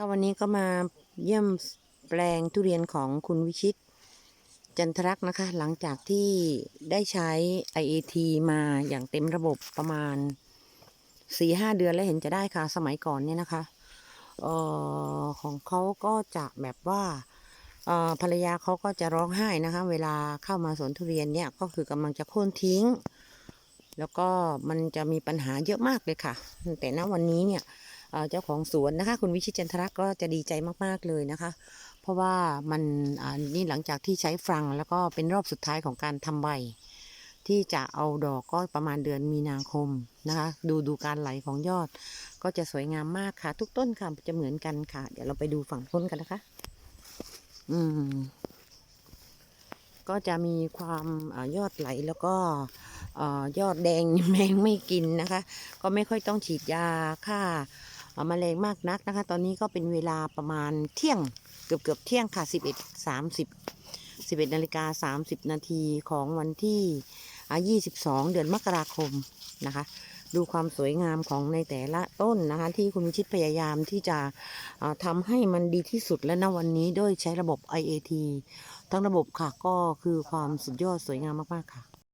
ค่ะวันนี้ก็มาเยี่ยมแปลงทุเรียนของคุณวิชิต จันทรักษ์นะคะ หลังจากที่ได้ใช้ IAT มาอย่างเต็มระบบประมาณ4-5เดือนแล้วเห็นจะได้ค่ะ สมัยก่อนเนี่ยนะคะออของเขาก็จะแบบว่าออภรรยาเขาก็จะร้องไห้นะคะ เวลาเข้ามาสวนทุเรียนเนี่ยก็คือกำลังจะโค่นทิ้ง แล้วก็มันจะมีปัญหาเยอะมากเลยค่ะ แต่ณวันนี้เนี่ย เจ้าของสวนนะคะ คุณวิชิตจันทรักษ์ก็จะดีใจมากๆเลยนะคะ เพราะว่ามันนี่หลังจากที่ใช้ฟรังแล้วก็เป็นรอบสุดท้ายของการทำใบ ที่จะเอาดอกก็ประมาณเดือนมีนาคมนะคะ ดูดูการไหลของยอด ก็จะสวยงามมากค่ะ ทุกต้นค่ะจะเหมือนกันค่ะ เดี๋ยวเราไปดูฝั่งต้นกันนะคะ อืมก็จะมีความอยอดไหลแล้วก็อยอดแดงแมงไม่กินนะคะ ก็ไม่ค่อยต้องฉีดยาฆ่า เอ่อแมลงมากนักนะคะ ตอนนี้ก็เป็นเวลาประมาณเที่ยงเกือบเกือบเที่ยงค่ะ 11 30 11นาฬิกา30 นาทีของวันที่อ่า22 เดือนมกราคมนะคะ ดูความสวยงามของในแต่ละต้นนะคะ ที่คุณวิชิตพยายามที่จะทำให้มันดีที่สุดและณวันนี้ด้วยใช้ระบบ IAT ทั้งระบบค่ะก็คือความสุดยอดสวยงามมาก ๆ ค่ะ